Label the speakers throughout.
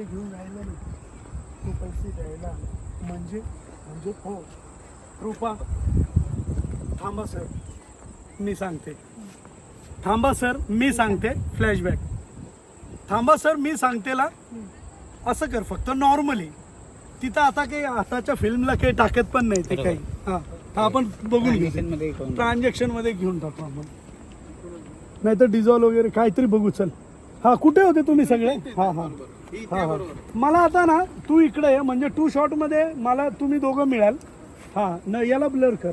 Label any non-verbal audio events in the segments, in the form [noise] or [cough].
Speaker 1: पैसे घेऊन राहिला नाही. तो पैसे द्यायला म्हणजे म्हणजे हो रुपा थांबा सर. मी सांगते. थांबा सर. मी सांगते. फ्लॅशबॅक थांबा सर. मी सांगतेला. असं कर फक्त. नॉर्मली तिथं आता काही आताच्या फिल्मला काही टाकत पण नाही ते काही. हा. आपण बघून घेऊ ट्रान्झॅक्शनमध्ये घेऊन टाकू. आपण. नाही तर डिझॉल्व वगैरे काहीतरी बघू चल. हा कुठे होते तुम्ही सगळे? हा हा. हा हा. मला आता ना तू इकडे आहे म्हणजे टू शॉटमध्ये मला तुम्ही दोघं मिळाल. हा न याला ब्लर कर.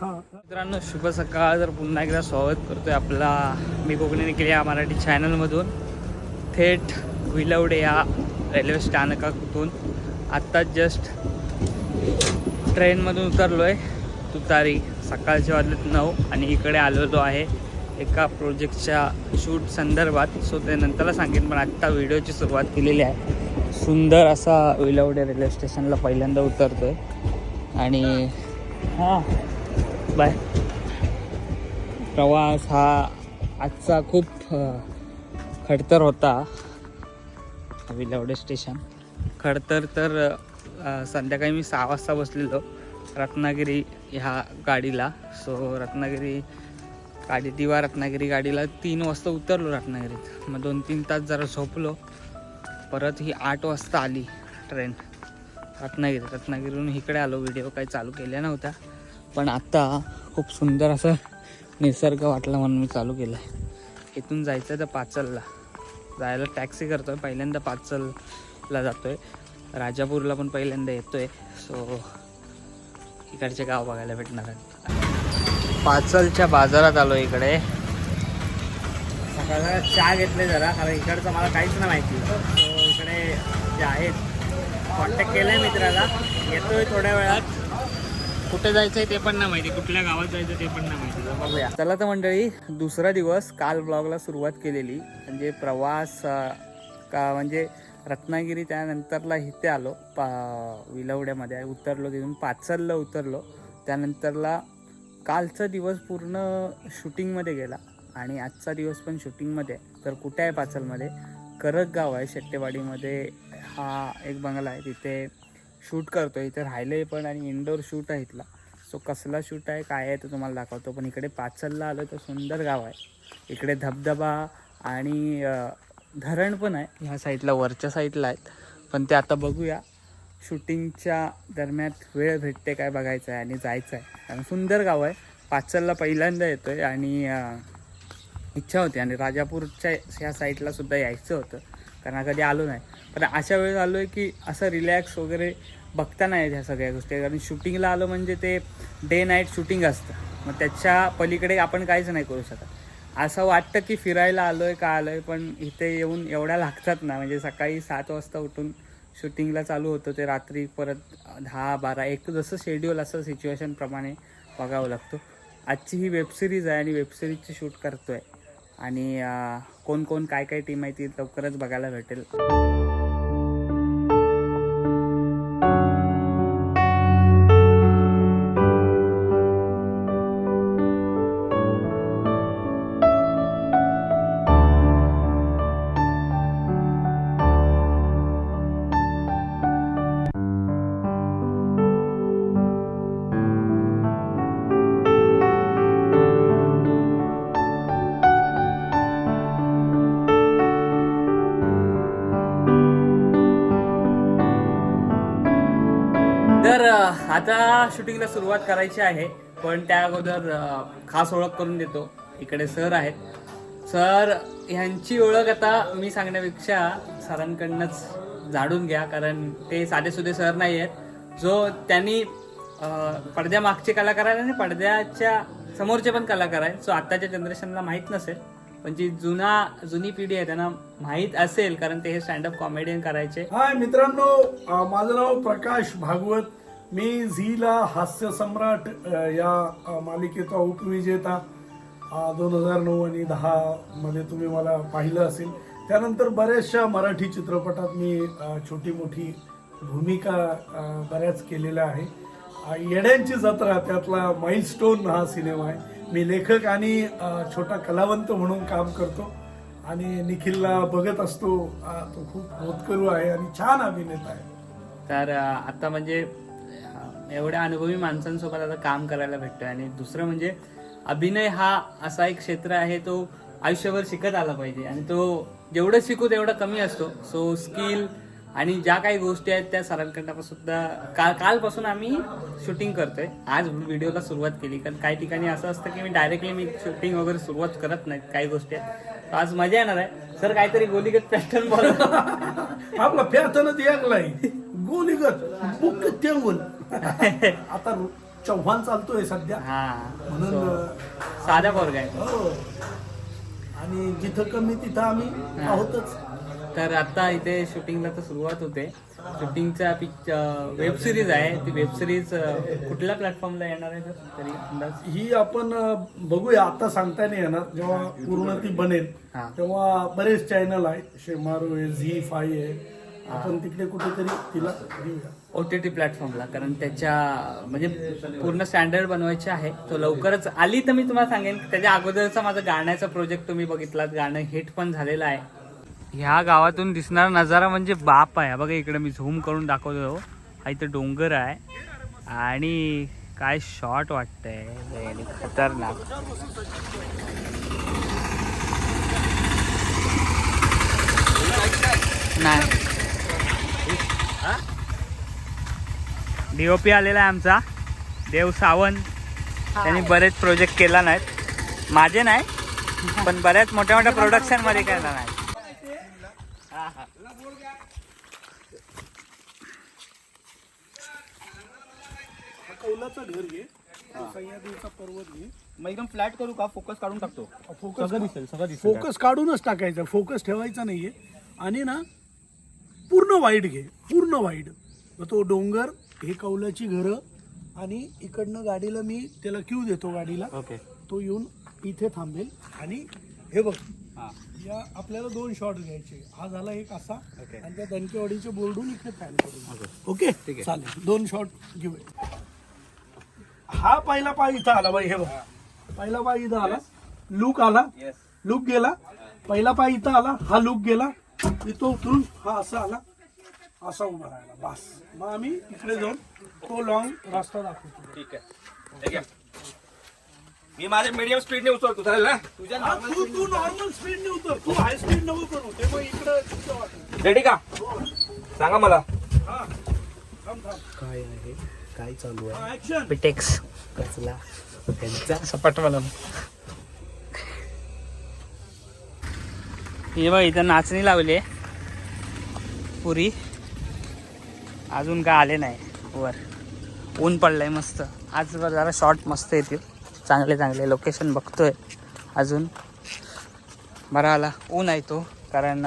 Speaker 1: हा.
Speaker 2: मित्रांनो शुभ सकाळ. तर पुन्हा एकदा स्वागत करतोय आपला मी कोकणी निघले या मराठी चॅनलमधून थेट विलवडे या रेल्वे स्थानकातून. आत्ताच जस्ट ट्रेनमधून उतरलो आहे तुतारी सकाळचे वाजलेत नऊ आणि इकडे आलेलो आहे एका प्रोजेक्टच्या शूट संदर्भात. सो ते नंतरला सांगेन पण आत्ता व्हिडिओची सुरुवात केलेली आहे. सुंदर असा विलवडे रेल्वे स्टेशनला पहिल्यांदा उतरतो आहे आणि हां बाय. प्रवास हा आजचा खूप खडतर होता. विलवडे स्टेशन. खडतर तर संध्याकाळी मी सहा वाजता बसलेलो. रत्नागिरी ह्या गाडीला. सो रत्नागिरी गाडी दिवा रत्नागिरी गाडीला तीन वाजता उतरलो रत्नागिरीत. मग दोन तीन तास जरा झोपलो. परत ही आठ वाजता आली ट्रेन. रत्नागिरी रत्नागिरीहून इकडे आलो. व्हिडिओ काही चालू केल्या नव्हता पण आत्ता खूप सुंदर असं निसर्ग वाटला म्हणून मी चालू केलं आहे इथून जायचं आहे तर पाचलला. जायला टॅक्सी करतो आहे पहिल्यांदा पाचलला जातो आहे राजापूरला पण पहिल्यांदा येतो आहे सो इकडचे गाव बघायला भेटणार आहेत. पाचलच्या बाजारात आलो इकडे. सकाळ चहा घेतले जरा कारण इकडचं मला काहीच नाही माहिती. इकडे जे आहेत कॉन्टॅक्ट केलं आहे मित्राला. येतोय थोड्या वेळात. कुठे जायचंय ते पण नाही माहिती. कुठल्या गावात जायचं ते पण नाही माहिती. बघूया. चला तर मंडळी दुसरा दिवस काल ब्लॉगला सुरुवात केलेली. म्हणजे प्रवास का म्हणजे रत्नागिरी त्यानंतरला इथे आलो पा विलवड्यामध्ये. उतरलो तिथून पाचलला उतरलो. त्यानंतरला कालचा दिवस पूर्ण शूटिंगमध्ये गेला आणि आजचा दिवस पण शूटिंगमध्ये आहे. तर कुठे आहे पाचलमध्ये? करक गाव आहे शेट्टेवाडीमध्ये. हा एक बंगला आहे तिथे शूट करतो इथे राहिले पण आणि इनडोअर शूट आहे इथला. सो कसला शूट आहे काय आहे तो तुम्हाला दाखवतो. पण इकडे पाचलला आलो तर सुंदर गाव आहे. इकडे धबधबा आणि धरण पण आहे. ह्या साईडला वरच्या साईडला आहेत. पण ते आता बघूया. शूटिंगच्या दरम्यान वेळ भेटते काय बघायचं आहे आणि जायचं आहे. कारण सुंदर गाव आहे. पाचलला पहिल्यांदा येतो आहे आणि इच्छा होती. आणि राजापूरच्या ह्या साईडला सुद्धा यायचं होतं. कारण कधी आलो नाही. पण अशा वेळेस आलो आहे की असं रिलॅक्स वगैरे बघता नाही ह्या सगळ्या गोष्टी. कारण शूटिंगला आलो म्हणजे ते डे नाईट शूटिंग असतं. मग त्याच्या पलीकडे आपण काहीच नाही करू शकत. असं वाटतं की फिरायला आलो आहे का आलो आहे पण इथे येऊन एवढ्या लागतात ना. म्हणजे सकाळी सात वाजता उठून शूटिंगला चालू होतं ते रात्री परत दहा बारा एक जसं शेड्यूल असं सिच्युएशनप्रमाणे बघावं लागतो. आजची ही वेबसिरीज आहे आणि वेबसिरीजची शूट करतो आहे आणि कोण कोण काय काय टीम आहे ती लवकरच बघायला भेटेल. आता शूटिंगला सुरुवात करायची आहे पण त्या अगोदर खास ओळख करून देतो. इकडे सर आहेत. सर ह्यांची ओळख आता मी सांगण्यापेक्षा सरांकडनंच जाणून घ्या कारण ते साधेसुधे सर नाही आहेत. जो त्यांनी पडद्या पडद्यामागचे कलाकार आहेत आणि पडद्याच्या समोरचे पण कलाकार आहेत. सो आत्ताच्या जनरेशनला माहीत नसेल पण जी जुना जुनी पिढी आहे त्यांना माहीत असेल कारण ते हे स्टँडअप कॉमेडियन करायचे.
Speaker 1: हाय मित्रांनो माझं नाव प्रकाश भागवत. मी झीला हास्य सम्राट या मालिकेचा उपविजेता. दोन हजार नऊ आणि दहा मध्ये तुम्ही मला पाहिलं असेल. त्यानंतर बऱ्याचशा मराठी चित्रपटात मी छोटी मोठी भूमिका बऱ्याच केलेल्या आहे. येड्यांची जत्रा त्यातला माइलस्टोन हा सिनेमा आहे. मी लेखक आणि छोटा कलावंत म्हणून काम करतो. आणि निखिलला बघत असतो. तो खूप होतकरू आहे आणि छान अभिनेता आहे.
Speaker 2: तर आता म्हणजे एवढ्या अनुभवी माणसांसोबत आता काम करायला भेटतोय. आणि दुसरं म्हणजे अभिनय हा असा एक क्षेत्र आहे तो आयुष्यभर शिकत आला पाहिजे. आणि तो जेवढं शिकू तेवढा कमी असतो. सो स्किल आणि ज्या काही गोष्टी आहेत त्या सरांकडनं सुद्धा काल कालपासून आम्ही शूटिंग करतोय. आज व्हिडिओला सुरुवात केली. कारण काही ठिकाणी असं असतं की मी डायरेक्टली मी शूटिंग वगैरे सुरुवात करत नाही काही गोष्टी आहेत. आज मजा येणार आहे. सर काहीतरी गोलीगत पॅटर्न बोला.
Speaker 1: आपला पॅटर्नच यागलाय गोलीगत. बुक तेंगून [laughs] आता चव्हाण चालतोय सध्या.
Speaker 2: हा
Speaker 1: म्हणून
Speaker 2: So,
Speaker 1: अं,
Speaker 2: साधा पोरग आहे
Speaker 1: हो. आणि जिथं कमी तिथं आम्ही. आहोतच.
Speaker 2: तर आता इथे शूटिंगला तर सुरुवात होते. शूटिंगचा पिक्च वेब सिरीज आहे. ती वेब सिरीज कुठल्या प्लॅटफॉर्मला येणार आहे तरी? अंदाज?
Speaker 1: ही आपण बघूया. आता सांगता नाही येणार. जेव्हा पूर्ण ती बनेल. तेव्हा बरेच चॅनल आहे शेमारो आहे झी फाय आहे. आपण तिकडे कुठेतरी तिला देऊया
Speaker 2: ओ टी टी प्लॅटफॉर्मला कारण त्याच्या म्हणजे पूर्ण स्टँडर्ड बनवायचे आहे. तो लवकरच आली तर मी तुम्हाला सांगेन त्याच्या अगोदरचा माझा गाण्याचा प्रोजेक्ट तुम्ही बघितलात. गाणं हिट पण झालेलं आहे. ह्या गावातून दिसणारा नजारा म्हणजे बाप आहे. बघा इकडे मी झूम करून दाखवतो. हा इथं डोंगर आहे. आणि काय शॉट वाटतंय. खतरनाक. नाही. डीओपी आलेला आहे आमचा. देव सावंत. त्यांनी बरेच प्रोजेक्ट केला नाहीत. माझे नाही पण बऱ्याच मोठ्या मोठ्या प्रोडक्शनमध्ये केला नाही.
Speaker 1: हा
Speaker 3: मग एकदम फ्लॅट करू का? फोकस काढून टाकतो.
Speaker 1: फोकस
Speaker 3: सगळं दिसेल सगळं दिसेल.
Speaker 1: फोकस काढूनच टाकायचा. फोकस ठेवायचा नाहीये. आणि ना पूर्ण वाईट घे पूर्ण वाईट. मग तो डोंगर हे कौलाची घरं आणि इकडनं गाडीला मी त्याला क्यू देतो गाडीला.
Speaker 3: ओके
Speaker 1: तो येऊन इथे थांबेल आणि हे बघ
Speaker 3: हा.
Speaker 1: या आपल्याला दोन शॉट घ्यायचे. हा झाला एक असा
Speaker 3: Okay.
Speaker 1: आणि त्या दणकेवाडीच्या बोर्डून इकडे फॅन करून. ओके
Speaker 3: ठीक आहे.
Speaker 1: चालेल. दोन शॉट घेऊया हा पहिला पाय इथं आला बाई हे बघ. पहिला पाय इथं आला. लुक आला.
Speaker 3: येस
Speaker 1: लुक गेला. पहिला पाय इथं आला. हा लुक गेला. इथं उतरून हा असा आला असा उभा राहिला. बस. मग आम्ही इकडे जाऊन तो लॉंग रस्ता दाखवतो.
Speaker 3: ठीक आहे. ठीक आहे मी माझ्या मीडियम स्पीडने उचलतो चालेल ना? तुझ्या
Speaker 1: हा, तू तू नॉर्मल स्पीड ने उतर. तू हाय स्पीड नको करू ते मग इकडं तिथं वाटेल.
Speaker 3: रेडी का? सांगा मला.
Speaker 1: हा. थांब थांब.
Speaker 2: काय आहे? काय चालू
Speaker 1: हा ऍक्शन
Speaker 2: पिटेक्स कसला? त्यांचा सपाट मला. हे बघ इथं नाचणी लावली आहे. पुरी. अजून काय आले नाही. वर. ऊन पडलंय मस्त. आज वर जरा शॉर्ट मस्त येतील. चांगले चांगले. लोकेशन बघतोय. अजून. बरा आला. ऊन आहे तो. कारण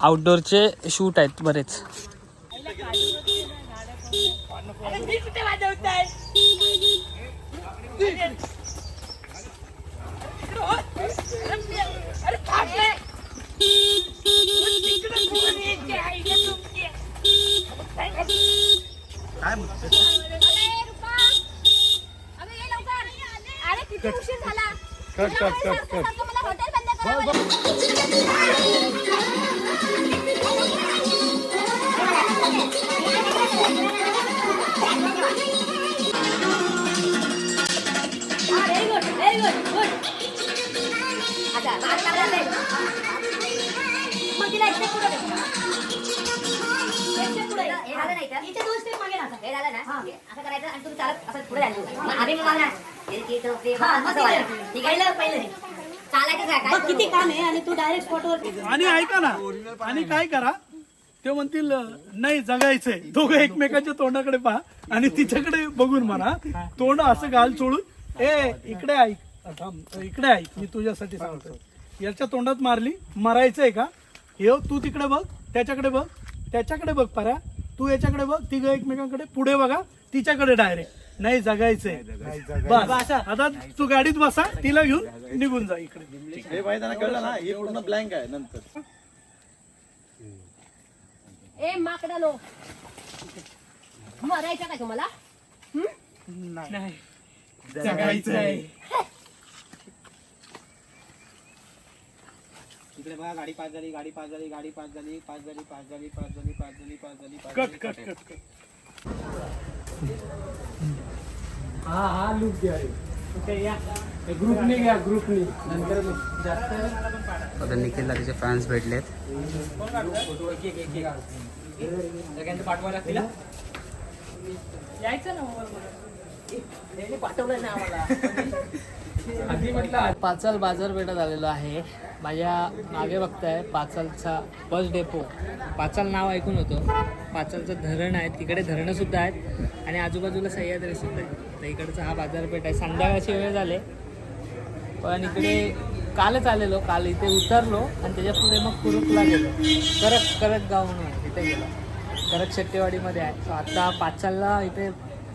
Speaker 2: आउटडोअरचे शूट आहेत बरेच
Speaker 4: अरे किती उशीर झाला
Speaker 1: कट, कट, कट, कट.
Speaker 4: मला हॉटेल बंद करावं very good very good good. अच्छा मार लागला मग तिला एक पुढे हे झालं नाही तर इथे दोन स्टेप मागे राहतात. हे झालं ना असं करायचं आणि तुम्ही चालत असं पुढे जायचं. मग आम्ही मग ना असं व्हायचं. ठीक आहे? पहिलं पहिलं चालायचं काय काय किती काम आहे आणि तू डायरेक्ट स्पॉटवर
Speaker 1: आणि ऐका ना आणि काय करा ते म्हणतील नाही जगायचंय. दोघं एकमेकाच्या तोंडाकडे पहा आणि तिच्याकडे बघून म्हणा. तोंड असं घाल सोडून ए इकडे ऐक थांब इकडे ऐक मी तुझ्यासाठी सांगतो याच्या तोंडात मारली मरायचंय का? हे तू तिकडे बघ त्याच्याकडे बघ त्याच्याकडे बघ पऱ्या तू याच्याकडे बघ तिघं एकमेकांकडे. पुढे बघा तिच्याकडे डायरेक्ट नाही जगायचंय. बस. आता तू गाडीत बसा तिला घेऊन निघून जा इकडे.
Speaker 3: हे कळलं ना हे पूर्ण ब्लँक आहे नंतर.
Speaker 4: ए माकडानो मरायचं काय तुम्हाला?
Speaker 1: नाही. जगायचंय.
Speaker 5: इकडे बघा गाडी पास झाली गाडी पास झाली गाडी पास झाली पास झाली पास झाली पास झाली पास झाली पास झाली पास
Speaker 1: कट
Speaker 5: झाली
Speaker 1: कट. कट कट हा हा लुक घ्या.
Speaker 5: कुठे या.
Speaker 1: ग्रुपने घ्या ग्रुपने नंतर जास्त.
Speaker 3: आता निखिलला त्याचे फॅन्स भेटलेत.
Speaker 5: कोण काढतोय? फोटो एक एक एक एक सगळ्यांचं पाठवायला लागतील हा? यायचं ना पाठवलं ना आम्हाला. [laughs]
Speaker 1: आधी म्हटलं
Speaker 2: पाचल बाजारपेठात आलेलो आहे. माझ्या मागे बघताय पाचलचा बस डेपो पाचल नाव ऐकून होतं. पाचलचं धरण आहे तिकडे धरणंसुद्धा आहेत. आणि आजूबाजूला सह्याद्री सुद्धा आहे तर इकडचा हा बाजारपेठ आहे. संध्याकाळची वेळ झाले. पण इकडे कालच आलेलो. काल इथे उतरलो आणि त्याच्या पुढे मग कुरुकला गेलो. करक करत गाव म्हणून आहे तिथे गेलो. करत शेट्टेवाडीमध्ये आहे. सो आता पाचलला इथे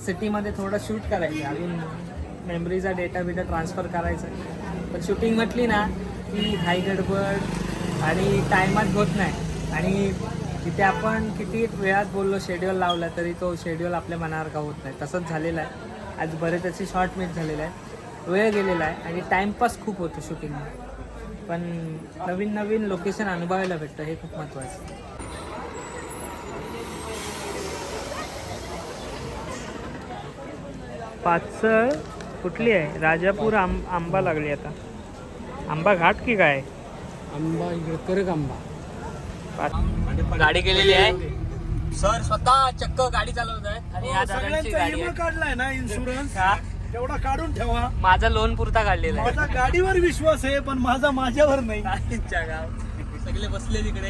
Speaker 2: सिटीमध्ये थोडं शूट करायचं अजून मेमरीचा डेटा बिटा ट्रान्सफर करायचा पण शूटिंग म्हटली ना की घाई गडबड आणि टायमात होत नाही. आणि तिथे आपण किती वेळात बोललो शेड्यूल लावला तरी तो शेड्यूल आपल्या मनावर का होत नाही. तसंच झालेलं आहे. आज बरेच असे शॉर्ट मिस झालेला आहे वेळ गेलेला आहे आणि टाईमपास खूप होतो शूटिंगमध्ये पण नवीन नवीन लोकेशन अनुभवायला भेटतं हे खूप महत्त्वाचं आहे. पाचळ कुठली आहे? राजापूर आंब आंबा लागली आता. आंबा घाट की काय?
Speaker 1: आंबा इकडे करक आंबा.
Speaker 2: गाडी केलेली आहे. सर स्वतः चक्क गाडी चालवत आहेत आणि या दादांची
Speaker 1: हो, सगळ्यांचा
Speaker 2: गाडी
Speaker 1: विमा
Speaker 2: आहे.
Speaker 1: काढलाय ना इन्शुरन्स
Speaker 2: हा?
Speaker 1: तेवढा काढून ठेवा.
Speaker 2: माझा लोन पुरता काढलेला आहे.
Speaker 1: माझा गाडीवर विश्वास आहे पण माझा माझ्यावर नाही.
Speaker 2: गाव. सगळे बसले तिकडे.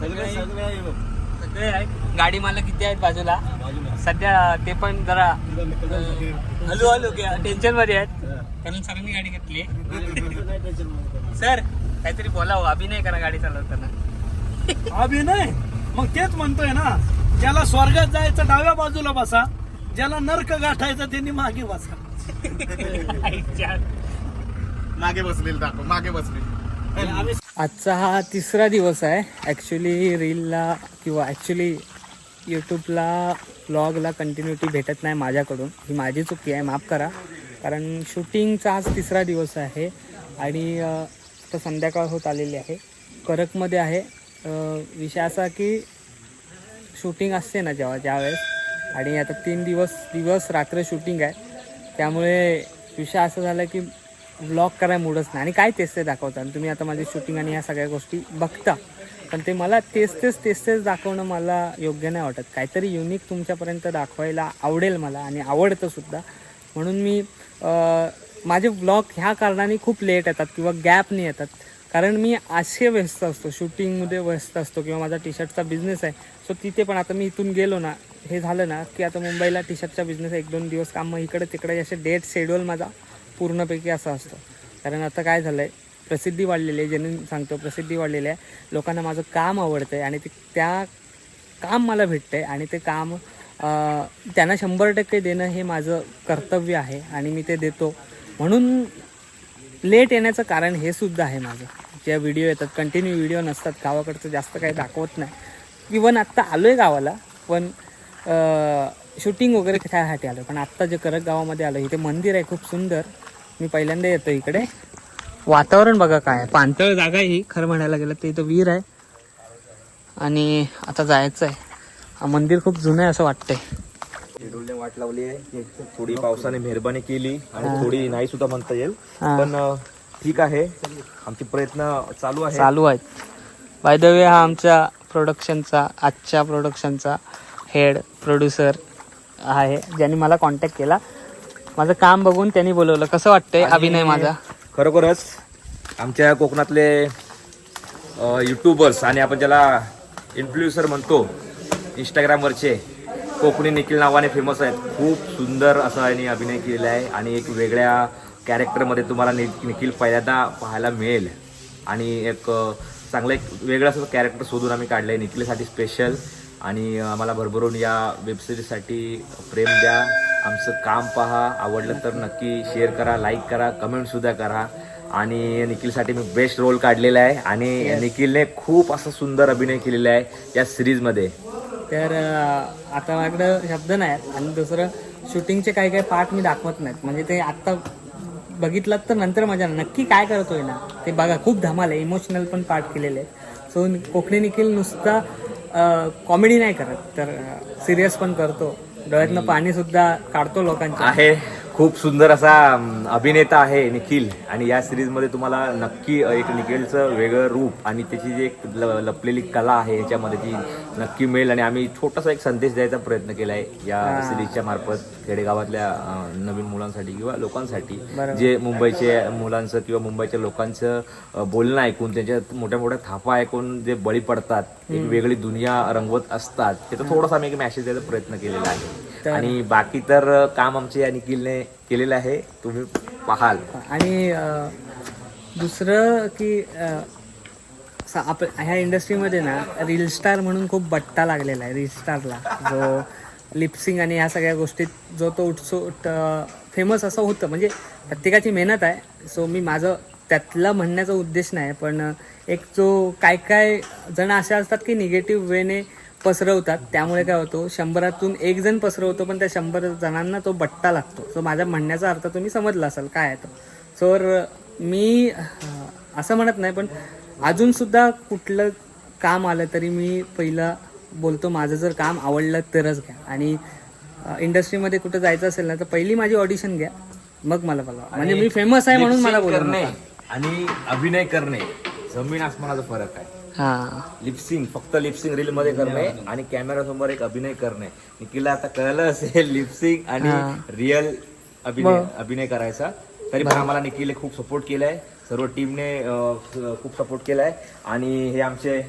Speaker 6: सगळे सगळे
Speaker 2: सगळे आहेत गाडी मला किती आहेत बाजूला? सध्या ते पण जरा हलू हलू टेन्शनमध्ये आहेत. कारण सरांनी गाडी घेतली. सर काहीतरी बोलावं. अभिनय करा गाडी चालवताना.
Speaker 1: अभिनय मग तेच म्हणतोय ना. ज्याला स्वर्गात जायचं डाव्या बाजूला बसा. ज्याला नर्क गाठायचं त्यांनी मागे बसा.
Speaker 6: मागे बसलेले दाखव मागे बसलेले.
Speaker 2: आजचा हा तिसरा दिवस आहे. ॲक्च्युली रीलला किंवा ॲक्च्युली यूट्यूबला ब्लॉगला कंटिन्युटी भेटत नाही माझ्याकडून. ही माझी चुकी आहे माफ करा. कारण शूटिंगचा आज तिसरा दिवस आहे आणि आता संध्याकाळ होत आलेली आहे. करकमध्ये आहे. विषय असा की शूटिंग असते ना जेव्हा ज्यावेळेस. आणि आता तीन दिवस दिवस रात्र शूटिंग आहे. त्यामुळे विषय असा झाला की ब्लॉग करायला मूडच नाही. आणि काय तेच ते दाखवतात. आणि तुम्ही आता माझी शूटिंग आणि ह्या सगळ्या गोष्टी बघता. पण ते मला तेच तेच तेच तेच दाखवणं मला योग्य नाही वाटत. काहीतरी युनिक तुमच्यापर्यंत दाखवायला आवडेल मला आणि आवडतं सुद्धा. म्हणून मी माझे ब्लॉग ह्या कारणाने खूप लेट येतात किंवा गॅपने येतात. कारण मी असे व्यस्त असतो शूटिंगमध्ये व्यस्त असतो किंवा माझा टी शर्टचा बिझनेस आहे. सो तिथे पण आता मी इथून गेलो ना हे झालं ना की आता मुंबईला टी शर्टचा बिझनेस एक दोन दिवस काम मग इकडे तिकडे असे डेट शेड्यूल माझा पूर्णपैकी असा असतो. कारण आता काय झालं आहे प्रसिद्धी वाढलेली आहे ज्यांनी सांगतो प्रसिद्धी वाढलेली आहे. लोकांना माझं काम आवडतं आहे आणि ते त्या काम मला भेटतं आहे आणि ते काम त्यांना शंभर टक्के देणं हे माझं कर्तव्य आहे आणि मी ते देतो. म्हणून लेट येण्याचं कारण हे सुद्धा आहे माझं. ज्या व्हिडिओ येतात कंटिन्यू व्हिडिओ नसतात गावाकडचं जास्त काही दाखवत नाही. इवन आत्ता आलो आहे गावाला पण शूटिंग वगैरे त्यासाठी आलो पण आत्ता जे करक गावामध्ये आलो इथे मंदिर आहे खूप सुंदर. मी पहिल्यांदा येतो इकडे. वातावरण बघा काय पाणतळ जागा ही खरं म्हणायला गेलं तर इथं विहीर आहे. आणि आता जायचं आहे हा मंदिर खूप जुनं आहे असं वाटतंय.
Speaker 6: शेड्यूलने वाट लावली आहे. थोडी पावसाने मेहरबानी केली आणि थोडी नाही सुद्धा म्हणता येईल. पण ठीक आहे. आमचे प्रयत्न चालू आहे
Speaker 2: चालू आहेत. बाय द वे हा आमच्या प्रोडक्शनचा आजच्या प्रोडक्शनचा हेड प्रोड्युसर आहे. ज्यांनी मला कॉन्टॅक्ट केला. माझं काम बघून त्यांनी बोलवलं. कसं वाटतंय? अभिनय माझा.
Speaker 6: खरोखरच आमच्या कोकणातले युट्यूबर्स आणि आपण ज्याला इन्फ्लुएन्सर म्हणतो इंस्टाग्रामवरचे कोकणी निखिल नावाने फेमस आहेत. खूप सुंदर असा यांनी अभिनय केलेला आहे आणि एक वेगळ्या कॅरेक्टरमध्ये तुम्हाला नि निखिल पहिल्यांदा पाहायला मिळेल. आणि एक चांगलं एक वेगळं असं कॅरेक्टर शोधून आम्ही काढलं आहे निखिलसाठी स्पेशल आणि आम्हाला भरभरून या वेबसिरीजसाठी प्रेम द्या. आमचं काम पहा. आवडलं तर नक्की शेअर करा लाईक करा कमेंटसुद्धा करा. आणि निखिलसाठी मी बेस्ट रोल काढलेला आहे. आणि निखिलने खूप असं सुंदर अभिनय केलेला आहे या सिरीजमध्ये
Speaker 2: तर आता माझ्याकडं शब्द नाही आहेत आणि दुसरं शूटिंगचे काही काही पार्ट मी दाखवत नाहीत. म्हणजे ते आत्ता बघितलात तर नंतर येणार. नक्की काय करतोय ना ते बघा. खूप धमाल आहे. इमोशनल पण पार्ट केलेले आहे सो कोकणी निखिल नुसता कॉमेडी नाही करत. तर सिरियस पण करतो. डोळ्यातनं पाणी सुद्धा काढतो लोकांच्या.
Speaker 6: आहे. खूप सुंदर असा अभिनेता आहे निखिल. आणि या सिरीजमध्ये तुम्हाला नक्की एक निखिलचं वेगळं रूप आणि त्याची जी एक ल- लपलेली कला आहे ह्याच्यामध्ये ती नक्की मिळेल. आणि आम्ही छोटासा एक संदेश द्यायचा प्रयत्न केला आहे या सिरीजच्या मार्फत खेडेगावातल्या नवीन मुलांसाठी किंवा लोकांसाठी. जे मुंबईचे मुलांचं किंवा मुंबईच्या लोकांचं बोलणं ऐकून त्यांच्या मोठ्या मोठ्या थापा ऐकून जे बळी पडतात एक वेगळी दुनिया रंगवत असतात त्याचा थोडासा आम्ही एक मॅसेज द्यायचा प्रयत्न केलेला आहे. आणि बाकी तर काम आमचे या निखिलने केलेलं आहे. तुम्ही पाहाल.
Speaker 2: आणि दुसरं की आप ह्या इंडस्ट्रीमध्ये ना रील स्टार म्हणून खूप बट्टा लागलेला आहे रील स्टारला जो लिपसिंग आणि ह्या सगळ्या गोष्टीत जो तो उत्सुक फेमस असं होतं. म्हणजे प्रत्येकाची मेहनत आहे. सो मी माझं त्यातला म्हणण्याचा उद्देश नाही पण एक जो काय काय जण असे असतात की निगेटिव्ह वेने पसरवतात. त्यामुळे काय होतो शंभरातून एक जण पसरवतो पण त्या शंभर जणांना तो बट्टा लागतो. सो माझ्या म्हणण्याचा अर्थ तुम्ही समजला असाल काय आहे तो. सो मी असं म्हणत नाही पण अजून सुद्धा कुठलं काम आलं तरी मी पहिलं बोलतो माझं जर काम आवडलं तरच घ्या. आणि इंडस्ट्रीमध्ये कुठं जायचं असेल ना तर पहिली माझी ऑडिशन घ्या. मग मला बोलवा. म्हणजे मी फेमस आहे म्हणून मला
Speaker 6: करणे आणि अभिनय करणे जमीन आसमानाचा फरक आहे.
Speaker 2: हां.
Speaker 6: लिपसिंग फक्त लिपसिंग रील मध्ये करणे आणि कॅमेरा समोर एक अभिनय करणे. निखिलला आता कळलं असेल लिपसिंग आणि रिअल अभिनय अभिनय करायचा. तरी पण आम्हाला निखिलने खूप सपोर्ट केलाय. सर्व टीमने खूप सपोर्ट केलाय. आणि हे आमचे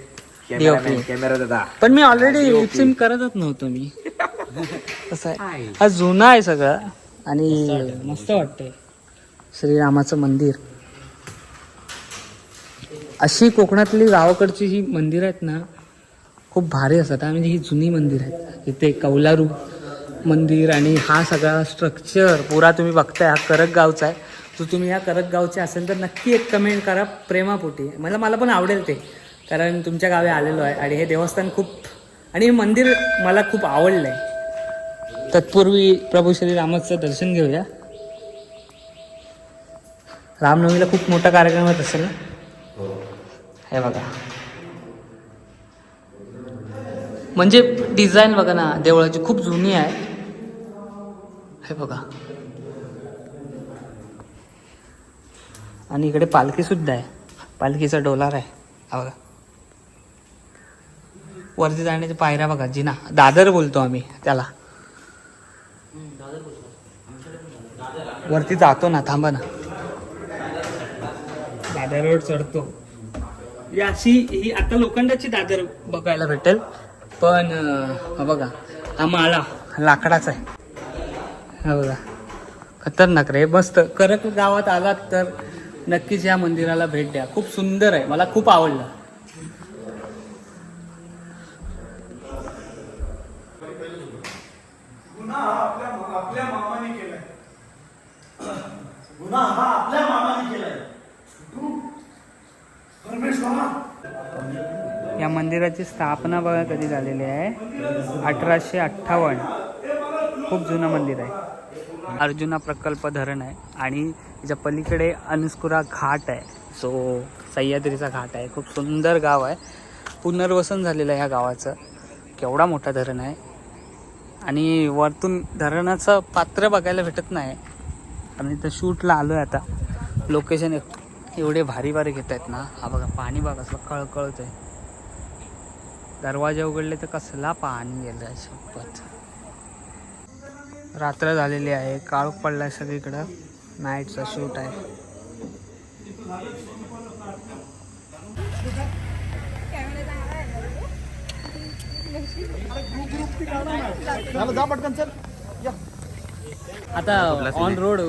Speaker 6: कॅमेरामॅन कॅमेरा दादा.
Speaker 2: पण मी ऑलरेडी लिपसिंग करतच नव्हतो मी. [laughs] कसं आहे? हा जुना आहे सगळं. आणि मस्त वाटतंय. श्रीरामाचं मंदिर. अशी कोकणातली गावाकडची जी मंदिर आहेत ना खूप भारी असतात. म्हणजे ही जुनी मंदिर आहेत. इथे कौलारू मंदिर आणि हा सगळा स्ट्रक्चर पुरा तुम्ही बघताय हा करक गावचा आहे. तो तुम्ही या करक गावचे असेल तर नक्की एक कमेंट करा प्रेमापोटी. मला मला पण आवडेल ते कारण तुमच्या गावी आलेलो आहे आणि हे देवस्थान खूप आणि हे मंदिर मला खूप आवडलं आहे तत्पूर्वी प्रभू श्री रामाचं दर्शन घेऊया. रामनवमीला खूप मोठा कार्यक्रम होत असेल ना? हे बघा. म्हणजे डिझाईन बघा ना देवळाची खूप जुनी आहे. हे बघा. आणि इकडे पालखी सुद्धा आहे. पालखीचा डोलार आहे. हा बघा. वरती जाण्याच्या पायऱ्या बघा जिना. दादर बोलतो आम्ही त्याला. वरती जातो ना थांबा ना. दादर रोड चढतो. म्हणजे अशी ही आता लोखंडाची दादर बघायला भेटेल. पण हा बघा हा माळा लाकडाचा आहे. हा बघा. खतरनाक रे मस्त. करक गावात आलात तर नक्कीच या मंदिराला भेट द्या. खूप सुंदर आहे. मला खूप आवडलं.
Speaker 1: गुन्हा हा आपल्या मामाने केलाय. गुन्हा हा आपल्या मामाने केलाय तू परमेश्वरा
Speaker 2: या मंदिराची स्थापना बघा कधी झालेली आहे. अठराशे अठ्ठावन्न. खूप जुनं मंदिर आहे. अर्जुना प्रकल्प धरण आहे आणि त्याच्या पलीकडे अनुस्कुरा घाट आहे. सो सह्याद्रीचा घाट आहे. खूप सुंदर गाव आहे. पुनर्वसन झालेलं आहे ह्या गावाचं. केवढा मोठा धरण आहे. आणि वरतून धरणाचं पात्र बघायला भेटत नाही. आणि इथं शूटला आलो आहे आता लोकेशन एवढे भारी भारी घेत आहेत ना. हा बघा पाणी बघा असलं कळकळत आहे दरवाजे उघडले तर कसला पाणी गेलं शपथ. रात्र झालेली आहे काळोख पडलाय सगळीकडं. नाईटचा शूट आहे. आता ऑन रोड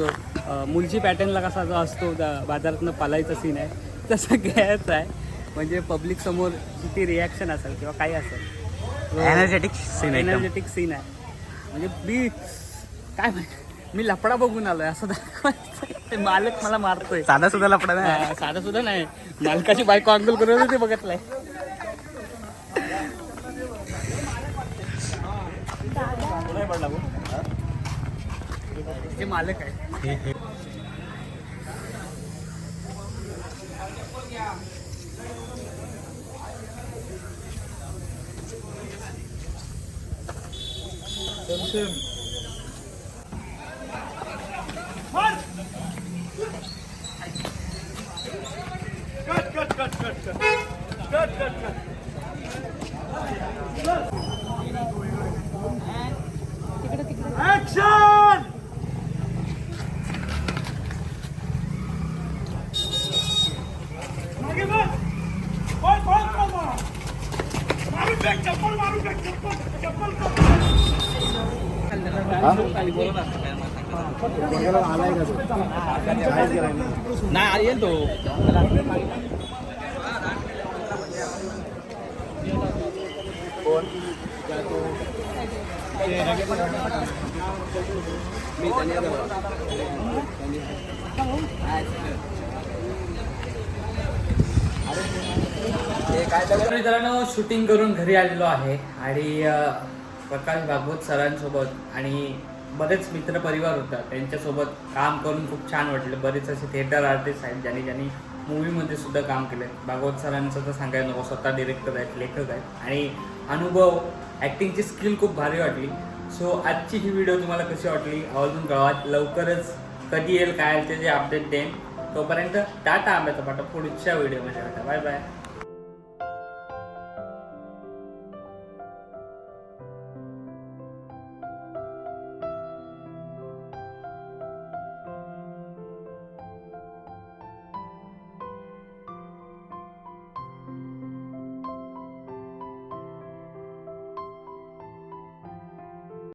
Speaker 2: मुलची पॅटर्नला कसा जो असतो बाजारातनं पालायचा सीन आहे तसं घ्यायचं आहे. म्हणजे पब्लिक समोर किती रिॲक्शन असेल किंवा काही असेल.
Speaker 3: एनर्जेटिक सीन
Speaker 2: एनर्जेटिक सीन आहे. म्हणजे मी काय माहिती मी लफडा बघून आलोय असं दाखवायचं मालक मला मारतोय.
Speaker 3: साधा सुद्धा लपडा नाही.
Speaker 2: साधं सुद्धा नाही. मालकाची बायको अंगल करून ते बघितलंय. हे मालक आहे
Speaker 1: ऍक्शन मागे बघ बोल बोल बोल बोल. मारून फेक, चप्पल मारून फेक, चप्पल चप्पल
Speaker 3: नाही येईल तो
Speaker 2: तर मित्रांनो शूटिंग करून घरी आलेलो आहे आणि प्रकाश भागवत सरांसोबत आणि बरेच मित्र परिवार होता. त्यांच्यासोबत काम करून खूप छान वाटलं. बरेच असे थिएटर आर्टिस्ट आहेत ज्यांनी ज्यांनी मूवीमध्ये सुद्धा काम केलं भागवत सरांचं तर सांगायला नको स्वतः डिरेक्टर आहेत लेखक आहेत. आणि अनुभव ॲक्टिंगची स्किल खूप भारी वाटली. सो आजची ही व्हिडिओ तुम्हाला कशी वाटली? आवर्जून कळवा. लवकरच कधी येईल काय येईल ते जे अपडेट देईन. तोपर्यंत टाटा आंब्याचा पाठा पुढच्या व्हिडिओमध्ये भेटा. Bye bye